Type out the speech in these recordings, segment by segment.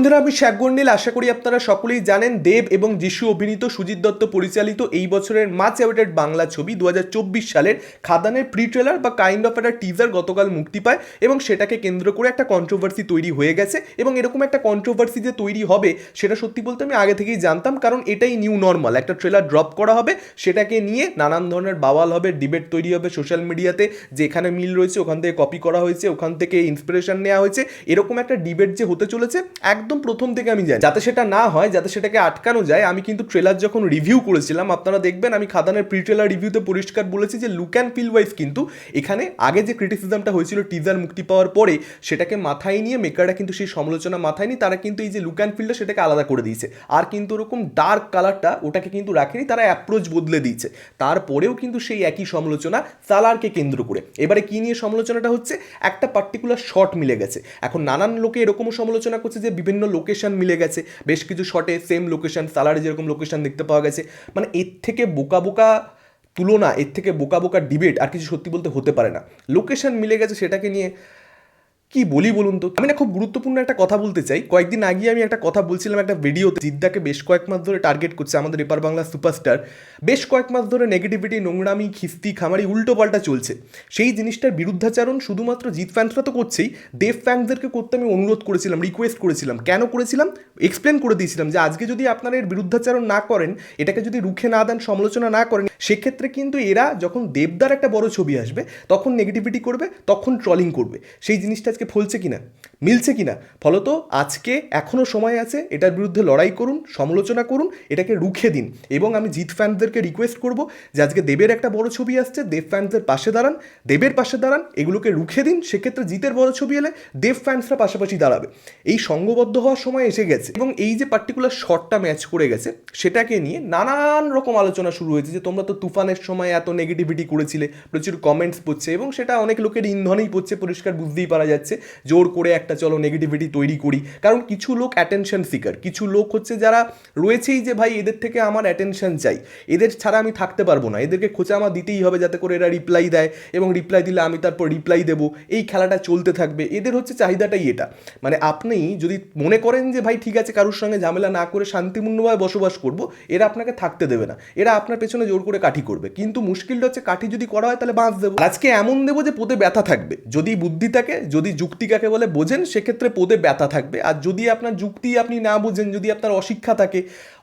বন্ধুরা, আমি শেখ গন্ডিল। আশা করি আপনারা সকলেই জানেন, দেব এবং যিশু অভিনীত সুজিত দত্ত পরিচালিত এই বছরের মাচ অ্যাওয়ার্ডেড বাংলা ছবি দু হাজার চব্বিশ সালের খাদানের প্রি ট্রেলার বা কাইন্ড অফ একটা টিজার গতকাল মুক্তি পায় এবং সেটাকে কেন্দ্র করে একটা কন্ট্রোভার্সি তৈরি হয়ে গেছে এবং এরকম একটা কন্ট্রোভার্সি যে তৈরি হবে, সেটা সত্যি বলতে আমি আগে থেকেই জানতাম কারণ এটাই নিউ নর্মাল একটা ট্রেলার ড্রপ করা হবে, সেটাকে নিয়ে নানান ধরনের বাওয়াল হবে ডিবেট তৈরি হবে সোশ্যাল মিডিয়াতে যেখানে মিল রয়েছে ওখান থেকে কপি করা হয়েছে, ওখান থেকে ইন্সপিরেশন নেওয়া হয়েছে। এরকম একটা ডিবেট যে হতে চলেছে, একদম প্রথম থেকে আমি জানি। যাতে সেটা না হয়, যাতে সেটাকে আটকানো যায়, আমি কিন্তু ট্রেলার যখন রিভিউ করেছিলাম, আপনারা দেখবেন আমি খাদানের প্রি ট্রেলার রিভিউতে পরিষ্কার বলেছি যে লুক অ্যান্ড ফিল ওয়াইজ কিন্তু এখানে আগে যে ক্রিটিসিজমটা হয়েছিল টিজার মুক্তি পাওয়ার পরে, সেটাকে মাথায় নিয়ে মেকাররা কিন্তু সেই সমালোচনা মাথায় নিয়ে, তারা কিন্তু এই যে লুক অ্যান্ড ফিলটা সেটাকে আলাদা করে দিয়েছে। আর কিন্তু ওরকম ডার্ক কালারটা ওটাকে কিন্তু রাখেনি, তারা অ্যাপ্রোচ বদলে দিয়েছে। তারপরেও কিন্তু সেই একই সমালোচনা সালারকে কেন্দ্র করে। এবারে কী নিয়ে সমালোচনাটা হচ্ছে? একটা পার্টিকুলার শট মিলে গেছে। এখন নানান লোকে এরকমও সমালোচনা করছে যে বিভিন্ন লোকেশন মিলে গেছে। বেশ কিছু শটে সেম লোকেশন সালারে যেরকম লোকেশন দেখতে পাওয়া গেছে। মানে এর থেকে বোকা বোকা তুলনা, এর থেকে বোকা বোকা ডিবেট আর কিছু সত্যি বলতে হতে পারে না। লোকেশন মিলে গেছে সেটাকে নিয়ে কি বলি বলুন তো? আমি না খুব গুরুত্বপূর্ণ একটা কথা বলতে চাই। কয়েকদিন আগে আমি একটা কথা বলছিলাম একটা ভিডিওতে। জিদ্দাকে বেশ কয়েক মাস ধরে টার্গেট করছে আমাদের এপার বাংলা সুপারস্টার বেশ কয়েক মাস ধরে নেগেটিভিটি নোংরামি, খিস্তি, খামারি উল্টো পাল্টা চলছে। সেই জিনিসটার বিরুদ্ধাচারণ শুধুমাত্র জিৎ ফ্যান্সরা তো করছেই। দেব ফ্যান্সদেরকে করতে আমি অনুরোধ করেছিলাম রিকোয়েস্ট করেছিলাম। কেন করেছিলাম? এক্সপ্লেন করে দিয়েছিলাম যে আজকে যদি আপনারা এর বিরুদ্ধাচারণ না করেন, এটাকে যদি রুখে না দেন, সমালোচনা না করেন, সেক্ষেত্রে কিন্তু এরা যখন দেবদার একটা বড় ছবি আসবে, তখন নেগেটিভিটি করবে, তখন ট্রলিং করবে। সেই জিনিসটা আজকে ফলছে কিনা, মিলছে কিনা, ফলত আজকে এখনও সময় আছে এটার বিরুদ্ধে লড়াই করুন, সমালোচনা করুন, এটাকে রুখে দিন। এবং আমি জিৎ ফ্যান্সদেরকে রিকোয়েস্ট করব যে আজকে দেবের একটা বড় ছবি আসছে, দেব ফ্যান্সদের পাশে দাঁড়ান, দেবের পাশে দাঁড়ান, এগুলোকে রুখে দিন, সেক্ষেত্রে জিতের বড় ছবি এলে দেব ফ্যান্সরা পাশাপাশি দাঁড়াবে। এই সঙ্গবদ্ধ হওয়ার সময় এসে গেছে। এবং এই যে পার্টিকুলার শটটা ম্যাচ করে গেছে, সেটাকে নিয়ে নানান রকম আলোচনা শুরু হয়েছে যে তোমরা তো তুফানের সময় এত নেগেটিভিটি করেছিলে, প্রচুর কমেন্টস পড়ছে এবং সেটা অনেক লোকের ইন্ধনেই পড়ছে, পরিষ্কার বুঝতেই পারা যাচ্ছে। জোর করে একটা চলো নেগেটিভিটি তৈরি করি। কারণ কিছু লোক অ্যাটেনশন সিকার কিছু লোক হচ্ছে যারা রয়েছেই যে ভাই এদের থেকে আমার অ্যাটেনশন চাই। এদের ছাড়া আমি থাকতে পারব না। এদেরকে খোঁচা আমার দিতেই হবে যাতে করে এরা রিপ্লাই দেয় এবং রিপ্লাই দিলে আমি তারপর রিপ্লাই দেবো। এই খেলাটা চলতে থাকবে। এদের হচ্ছে চাহিদাটাই এটা। মানে আপনি যদি মনে করেন যে ভাই ঠিক আছে, কারোর সঙ্গে ঝামেলা না করে শান্তিপূর্ণভাবে বসবাস করব, এরা আপনাকে থাকতে দেবে না। এরা আপনার পেছনে জোর করে কাঠি করবে। কিন্তু মুশকিলটা হচ্ছে কাঠি যদি করা হয় তাহলে বাঁচ দেবো। আজকে এমন দেবো যে পোতে ব্যথা থাকবে। যদি বুদ্ধি থাকে, যদি যুক্তি কাকে বলে বোঝেন, সেক্ষেত্রে পদে ব্যথা থাকবে। আর যদি আপনার যুক্তি আপনি না বুঝেন, যদি আপনার অশিক্ষা থাকে,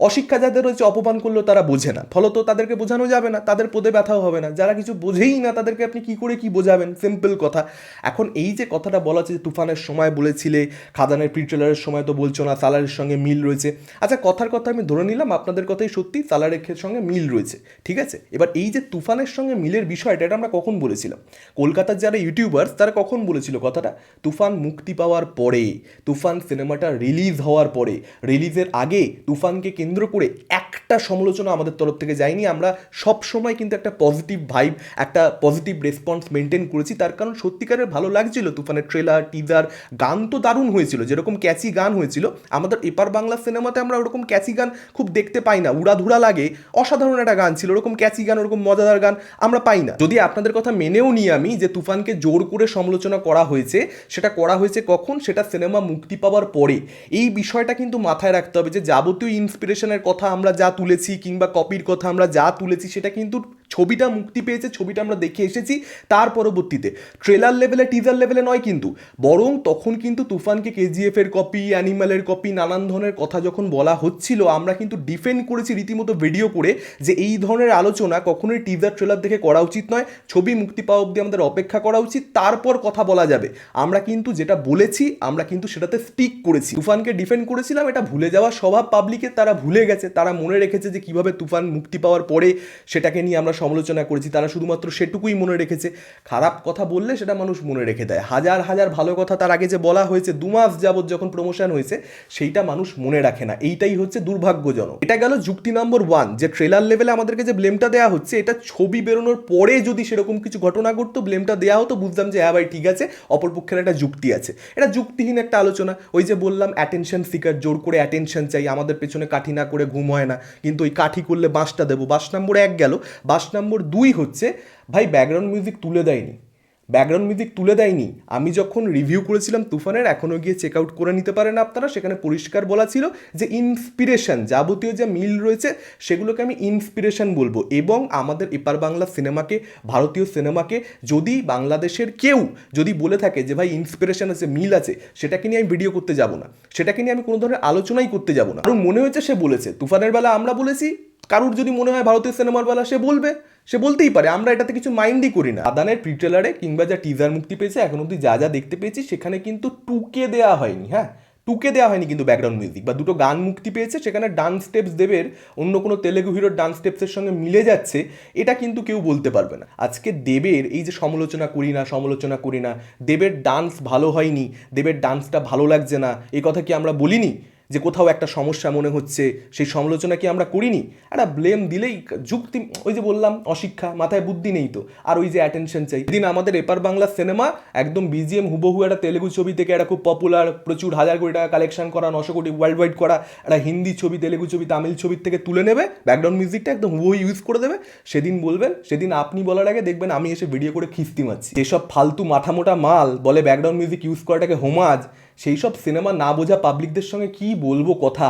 অশিক্ষা যাদের রয়েছে অপমান করলেও তারা বোঝে না। ফলত তাদেরকে বোঝানো যাবে না, তাদের পদে ব্যথাও হবে না। যারা কিছু বোঝেই না, তাদেরকে আপনি কি করে কি বোঝাবেন? সিম্পল কথা। এখন এই যে কথাটা বলা হচ্ছে তুফানের সময় বলেছিলে, খাদানের প্রি ট্রেলারের সময় তো বলছো না, সালারের সঙ্গে মিল রয়েছে। আচ্ছা কথার কথা আমি ধরে নিলাম, আপনাদের কথাই সত্যি, সালারের সঙ্গে মিল রয়েছে। ঠিক আছে? এবার এই যে তুফানের সঙ্গে মিলের বিষয়টা, এটা আমরা কখন বলেছিলাম? কলকাতার যারা ইউটিউবার্স তারা কখন বলেছিল কথাটা? তুফান মুক্তি পাওয়ার পরে, তুফান সিনেমাটা রিলিজ হওয়ার পরে রিলিজের আগে তুফানকে কেন্দ্র করে একটা সমালোচনা আমাদের তরফ থেকে যায়নি। আমরা সব সময় কিন্তু একটা পজিটিভ ভাইব একটা পজিটিভ রেসপন্স মেনটেন করেছি। তার কারণ সত্যিকারের ভালো লাগছিল। তুফানের ট্রেলার টিজার গান তো দারুণ হয়েছিল। যেরকম ক্যাচি গান হয়েছিল, আমাদের এপার বাংলা সিনেমাতে আমরা ওরকম ক্যাচি গান খুব দেখতে পাই না। উড়াধুরা লাগে, অসাধারণ একটা গান ছিল। ওরকম ক্যাচি গান, ওরকম মজাদার গান আমরা পাই না। যদি আপনাদের কথা মেনেও নিই আমি যে তুফানকে জোর করে সমালোচনা করা হয়েছে সেটা করা হয়েছে কখন, সেটা সিনেমা মুক্তি পাওয়ার পরে। এই বিষয়টা কিন্তু মাথায় রাখতে হবে যে যাবতীয় ইন্সপিরেশনের কথা আমরা যা তুলেছি কিংবা কপির কথা আমরা যা তুলেছি, সেটা কিন্তু ছবিটা মুক্তি পেয়েছে, ছবিটা আমরা দেখে এসেছি তার পরবর্তীতে। ট্রেলার লেভেলে টিজার লেভেলে নয় কিন্তু, বরং তখন কিন্তু তুফানকে কেজিএফ এর কপি অ্যানিমালের কপি নানান ধরনের কথা যখন বলা হচ্ছিল, আমরা কিন্তু ডিফেন্ড করেছি রীতিমতো ভিডিও করে যে এই ধরনের আলোচনা কখনোই টিজার ট্রেলার দেখে করা উচিত নয়। ছবি মুক্তি পাওয়া অবধি আমাদের অপেক্ষা করা উচিত, তারপর কথা বলা যাবে। আমরা কিন্তু যেটা বলেছি, আমরা কিন্তু সেটাতে স্টিক করেছি। তুফানকে ডিফেন্ড করেছিলাম, এটা ভুলে যাওয়া স্বভাব পাবলিকের তারা ভুলে গেছে, তারা মনে রেখেছে যে কীভাবে তুফান মুক্তি পাওয়ার পরে সেটাকে নিয়ে আমরা সমালোচনা করেছি, তারা শুধুমাত্র সেটুকুই মনে রেখেছে। খারাপ কথা বললে সেটা মানুষ মনে রেখে দেয়। হাজার হাজার ভালো কথা তার আগে যে বলা হয়েছে, দু মাস যাবৎ যখন প্রমোশন হয়েছে, সেইটা মানুষ মনে রাখে না। এইটাই হচ্ছে দুর্ভাগ্যজনক। এটা গেল যুক্তি নম্বর ওয়ান যে ট্রেলার লেভেলে আমাদেরকে যে ব্লেমটা দেওয়া হচ্ছে, এটা ছবি বেরোনোর পরে যদি সেরকম কিছু ঘটনা ঘটতো ব্লেমটা দেওয়া হতো, বুঝতাম যে হ্যাঁ ভাই, ঠিক আছে, অপরপক্ষের একটা যুক্তি আছে। এটা যুক্তিহীন একটা আলোচনা। ওই যে বললাম অ্যাটেনশন সিকার জোর করে অ্যাটেনশন চাই, আমাদের পেছনে কাঠি না করে ঘুম হয় না। কিন্তু ওই কাঠি করলে বাঁশটা দেবো। বাস নম্বর এক গেল। বাস নম্বর দুই হচ্ছে ভাই ব্যাকগ্রাউন্ড মিউজিক তুলে দেয়নি। ব্যাকগ্রাউন্ড মিউজিক তুলে দেয়নি। আমি যখন রিভিউ করেছিলাম তুফানের এখনও গিয়ে চেক আউট করে নিতে পারেন আপনারা। সেখানে পরিষ্কার বলা ছিল যে ইন্সপিরেশন যাবতীয় যে মিল রয়েছে, সেগুলোকে আমি ইন্সপিরেশন বলব। এবং আমাদের এপার বাংলা সিনেমাকে, ভারতীয় সিনেমাকে, যদি বাংলাদেশের কেউ যদি বলে থাকে যে ভাই ইন্সপিরেশন আছে, মিল আছে, সেটাকে নিয়ে আমি ভিডিও করতে যাব না। সেটাকে নিয়ে আমি কোনো ধরনের আলোচনাই করতে যাব না। কারণ মনে হয়েছে সে বলেছে। তুফানের বেলা আমরা বলেছি, কারুর যদি মনে হয় ভারতীয় সিনেমার বেলা সে বলবে। সে বলতেই পারে, আমরা এটাতে কিছু মাইন্ডই করি না। আদানের প্রিটেলারে কিংবা যা টিজার মুক্তি পেয়েছে, এখন অব্দি যা যা দেখতে পেয়েছি, সেখানে কিন্তু টুকে দেওয়া হয়নি হ্যাঁ? টুকে দেওয়া হয়নি কিন্তু ব্যাকগ্রাউন্ড মিউজিক বা দুটো গান মুক্তি পেয়েছে, সেখানে ডান্স স্টেপস দেবের অন্য কোনো তেলেগু হিরোর ডান্স স্টেপসের সঙ্গে মিলে যাচ্ছে, এটা কিন্তু কেউ বলতে পারবে না। আজকে দেবের এই যে সমালোচনা করি না, সমালোচনা করি না, দেবের ডান্স ভালো হয়নি, দেবের ডান্সটা ভালো লাগছে না, এ কথা কি আমরা বলিনি? যে কোথাও একটা সমস্যা মনে হচ্ছে, সেই সমালোচনা কি আমরা করিনি? একটা ব্লেম দিলেই যুক্তি, ওই যে বললাম, অশিক্ষা, মাথায় বুদ্ধি নেই তো। আর ওই যে অ্যাটেনশন চাই। দিন আমাদের এপার বাংলা সিনেমা একদম বিজিএম হুবহু একটা তেলেগু ছবি থেকে একটা খুব পপুলার প্রচুর হাজার কোটি টাকা কালেকশন করা, নশো কোটি ওয়ার্ল্ড ওয়াইড করা, একটা হিন্দি ছবি, তেলেগু ছবি, তামিল ছবির থেকে তুলে নেবে ব্যাকগ্রাউন্ড মিউজিকটা একদম হুবহু ইউজ করে দেবে। সেদিন বলবেন, সেদিন আপনি বলার আগে দেখবেন আমি এসে ভিডিও করে খিস্তি মারছি। যেসব ফালতু মাথা মোটা মাল বলে ব্যাকগ্রাউন্ড মিউজিক ইউজ করাটাকে হোমাজ সেই সব সিনেমা না বোঝা পাবলিকদের সঙ্গে কি বলব কথা?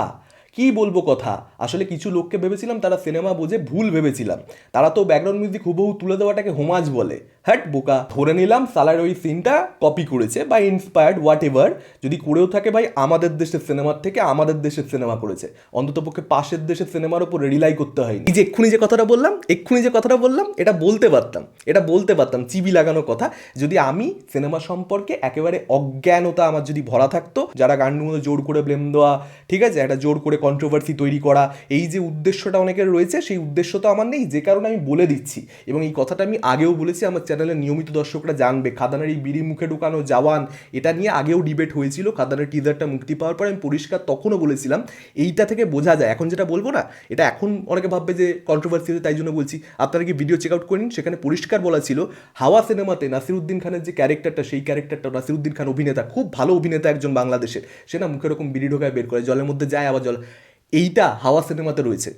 কি বলব কথা? আসলে কিছু লোককে ভেবেছিলাম, তারা সিনেমা বোঝে ভুল ভেবেছিলাম। তারা তো ব্যাকগ্রাউন্ড মিউজিক হুবহু তুলে দেওয়াটাকে হোমাজ বলে। হ্যাট, বোকা। ধরে নিলাম, সালার ওই সিনটা কপি করেছে বা ইন্সপায়ার্ড হোয়াট এভার যদি করেও থাকে ভাই, আমাদের দেশের সিনেমার থেকে আমাদের দেশের সিনেমা করেছে। অন্ততপক্ষে পাশের দেশের সিনেমার উপর রিলাই করতে হয়নি। এই যে এক্ষুনি যে কথাটা বললাম, এক্ষুনি যে কথাটা বললাম, এটা বলতে পারতাম। এটা বলতে পারতাম, চিবি লাগানো কথা। যদি আমি সিনেমা সম্পর্কে একেবারে অজ্ঞানতা আমার যদি ভরা থাকতো, যারা গানগুলোর মধ্যে জোর করে ব্লেম দেওয়া, ঠিক আছে? একটা জোর করে কন্ট্রোভার্সি তৈরি করা, এই যে উদ্দেশ্যটা অনেকের রয়েছে, সেই উদ্দেশ্য তো আমার নেই, যে কারণে আমি বলে দিচ্ছি। এবং এই কথাটা আমি আগেও বলেছি, আমার চ্যানেলের নিয়মিত দর্শকরা জানবে। খাদানের এই বিড়ি মুখে ঢুকানো জওয়ান, এটা নিয়ে আগেও ডিবেট হয়েছিল, খাদানের টিজারটা মুক্তি পাওয়ার পর আমি পরিষ্কার তখনও বলেছিলাম, এইটা থেকে বোঝা যায়। এখন যেটা বলব না, এটা এখন অনেকে ভাববে যে কন্ট্রোভার্সি তাই জন্য বলছি। আপনারা কি ভিডিও চেক আউট করেন? সেখানে পরিষ্কার বলা ছিল, হাওয়া সিনেমাতে নাসিরুদ্দিন খানের যে ক্যারেক্টারটা সেই ক্যারেক্টারটা নাসিরুদ্দিন খান অভিনেতা, খুব ভালো অভিনেতা একজন বাংলাদেশের। সে না মুখে এরকম বিড়ি ঢোকায় বের করে, জলের মধ্যে যায় আবার জল। এইটা হাওয়া সিনেমাতে রয়েছে।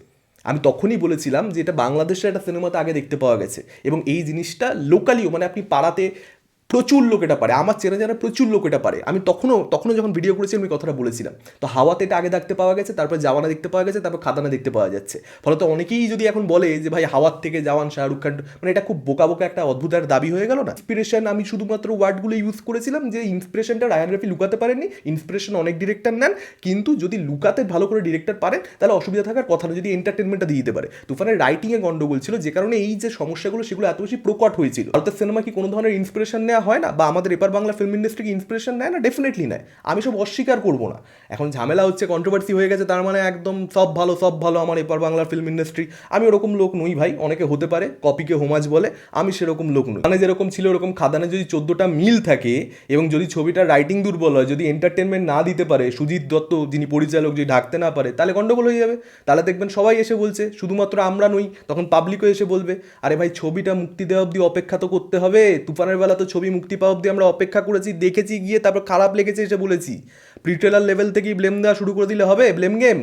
আমি তখনই বলেছিলাম যে এটা বাংলাদেশের একটা সিনেমাতে আগে দেখতে পাওয়া গেছে এবং এই জিনিসটা লোকালিও মানে আপনি পাড়াতে প্রচুর লোক এটা পারে। আমার চেনা জানা প্রচুর লোক এটা পারে। আমি তখনও তখনও যখন ভিডিও করেছি, আমি কথাটা বলেছিলাম। তো হাওয়াতে এটা আগে দেখতে পাওয়া গেছে, তারপর জাওয়ানা দেখতে পাওয়া গেছে, তারপর খাদানা দেখতে পাওয়া যাচ্ছে। ফলত অনেকেই যদি এখন বলে যে, ভাই, হাওয়ার থেকে জাওয়ান, শাহরুখ খান মানে এটা খুব বোকা বোকা একটা অদ্ভুত একটা দাবি হয়ে গেল না? ইন্সপিরেশন আমি শুধুমাত্র ওয়ার্ডগুলো ইউজ করেছিলাম যে ইন্সপিরেশনটা রায়ান রফি লুকাতে পারেননি। ইন্সপিরেশন অনেক ডিরেক্টর নেন। কিন্তু যদি লুকাতে ভালো করে ডিরেক্টর পারেন, তাহলে অসুবিধা থাকার কথা না, যদি এন্টারটেনমেন্টটা দিয়ে দিতে পারে। তুফানের রাইটিংয়ে গন্ডগোল ছিল, যে কারণে এই যে সমস্যাগুলো, সেগুলো এত বেশি প্রকট হয়েছিল। ভারতের সিনেমা কি কোনো ধরনের ইন্সপিরেশন নেওয়া হয় না বা আমাদের এপার বাংলা ফিল্ম ইন্ডাস্ট্রি কি ইন্সপিরেশন নেয় না ডেফিনেটলি নেয়। আমি সব অস্বীকার করব না। এখন ঝামেলা হচ্ছে কন্ট্রোভার্সি হয়ে গেছে, তার মানে একদম সব ভালো সব ভালো আমার এপার বাংলার ফিল্ম ইন্ডাস্ট্রি আমি ওরকম লোক নই ভাই, অনেকে হতে পারে, কপিকে হোমাজ বলে, আমি সেরকম লোক নই। মানে যেরকম ছিল ওরকম খাদানে যদি চোদ্দোটা মিল থাকে এবং যদি ছবিটার রাইটিং দুর্বল হয়, যদি এন্টারটেনমেন্ট না দিতে পারে, সুজিত দত্ত যিনি পরিচালক, যদি ঢাকতে না পারে, তাহলে গন্ডগোল হয়ে যাবে। তাহলে দেখবেন সবাই এসে বলছে, শুধুমাত্র আমরা নই, তখন পাবলিকও এসে বলবে, আরে ভাই, ছবিটা মুক্তি দেওয়া অবধি অপেক্ষা তো করতে হবে, তুফানের বেলা তো ছবি মুক্তি পাওয়া অব্দি আমরা অপেক্ষা করেছি, দেখেছি, গিয়ে তারপর খারাপ লেগেছে এসে বলেছি। প্রিটেলার লেভেল থেকেই ব্লেম দেওয়া শুরু করে দিলে হবে? ব্লেম গেম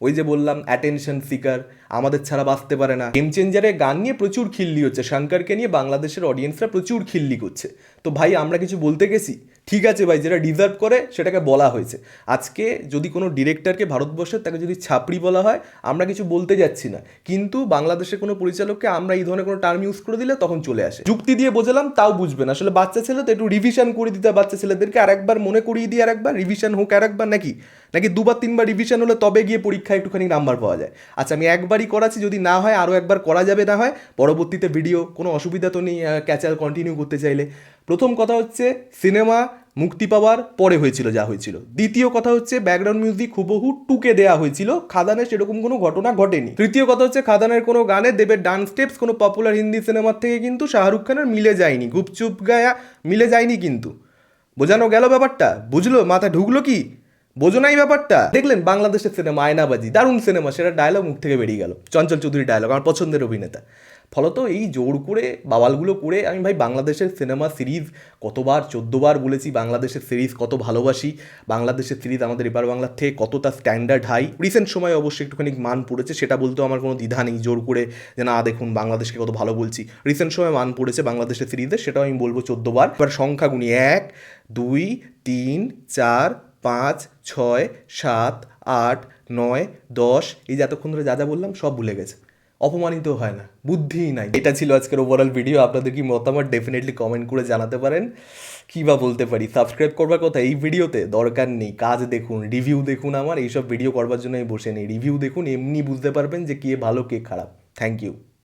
ওই যে বললাম অ্যাটেনশন সিকার আমাদের ছাড়া বাঁচতে পারে না। গেম চেঞ্জারে গান নিয়ে প্রচুর খিল্লি হচ্ছে। শঙ্করকে নিয়ে বাংলাদেশের অডিয়েন্সরা প্রচুর খিল্লি করছে। তো ভাই, আমরা কিছু বলতে গেছি? ঠিক আছে ভাই, যেটা ডিজার্ভ করে সেটাকে বলা হয়েছে। আজকে যদি কোনো ডিরেক্টরকে ভারতবর্ষের তাকে যদি ছাপড়ি বলা হয়, আমরা কিছু বলতে যাচ্ছি না। কিন্তু বাংলাদেশের কোনো পরিচালককে আমরা এই ধরনের কোনো টার্ম ইউজ করে দিলে তখন চলে আসে। যুক্তি দিয়ে বোঝালাম, তাও বুঝবেন আসলে বাচ্চা ছেলে তো একটু রিভিশন করে দিতে বাচ্চা ছেলেদেরকে আরেকবার মনে করিয়ে দিয়ে আরেকবার রিভিশন হোক আরেকবার নাকি? নাকি দুবার তিনবার রিভিশন হলে তবে গিয়ে পরীক্ষায় একটুখানি নাম্বার পাওয়া যায়? আচ্ছা আমি একবারই করাচ্ছি, যদি না হয় আরও একবার করা যাবে না হয়। পরবর্তীতে ভিডিও কোনো অসুবিধা তো নেই ক্যাচাল কন্টিনিউ করতে চাইলে। প্রথম কথা হচ্ছে সিনেমা মুক্তি পাওয়ার পরে হয়েছিল, যা হয়েছিল। দ্বিতীয় কথা হচ্ছে ব্যাকগ্রাউন্ড মিউজিক হুবহু টুকে দেওয়া হয়েছিল, খাদানে সেরকম কোনো ঘটনা ঘটেনি। তৃতীয় কথা হচ্ছে খাদানের কোনো গানে দেবের ডান্স স্টেপস কোনো পপুলার হিন্দি সিনেমার থেকে কিন্তু শাহরুখ খানের মিলে যায়নি, গুপচুপ গায়া মিলে যায়নি কিন্তু। বোঝানো গেল ব্যাপারটা? বুঝলো? মাথা ঢুকলো কি? বোঝো নাই ব্যাপারটা? দেখলেন বাংলাদেশের সিনেমা আয়নাবাজি, দারুণ সিনেমা, সেটা ডায়লগ মুখ থেকে বেরিয়ে গেল। চঞ্চল চৌধুরী ডায়লগ আমার পছন্দের অভিনেতা। ফলত এই জোর করে বাওয়ালগুলো করে আমি ভাই বাংলাদেশের সিনেমা সিরিজ কতবার, চোদ্দোবার বলেছি, বাংলাদেশের সিরিজ কত ভালোবাসি, বাংলাদেশের সিরিজ আমাদের এবার বাংলার থেকে কতটা স্ট্যান্ডার্ড হাই রিসেন্ট সময় অবশ্যই একটুখানি মান পড়েছে, সেটা বলতেও আমার কোনো দ্বিধা নেই জোর করে যে না, দেখুন বাংলাদেশকে কত ভালো বলছি। রিসেন্ট সময় মান পড়েছে বাংলাদেশের সিরিজে সেটাও আমি বলব চোদ্দোবার। এবার সংখ্যা গুনি এক, দুই, তিন, চার, পাঁচ, ছয়, সাত, আট, নয়, দশ, এই যে এতক্ষণ ধরে যা যা বললাম সব ভুলে গেছে। অপমানিত হয় না, বুদ্ধিই নাই। এটা ছিল আজকের ওভারঅল ভিডিও আপনাদের কি মতামত ডেফিনেটলি কমেন্ট করে জানাতে পারেন। কী বা বলতে পারি সাবস্ক্রাইব করবার কথা এই ভিডিওতে দরকার নেই। কাজ দেখুন রিভিউ দেখুন আমার, এইসব ভিডিও করবার জন্য আমি বসে নেই। রিভিউ দেখুন, এমনি বুঝতে পারবেন যে কে ভালো, কে খারাপ। Thank you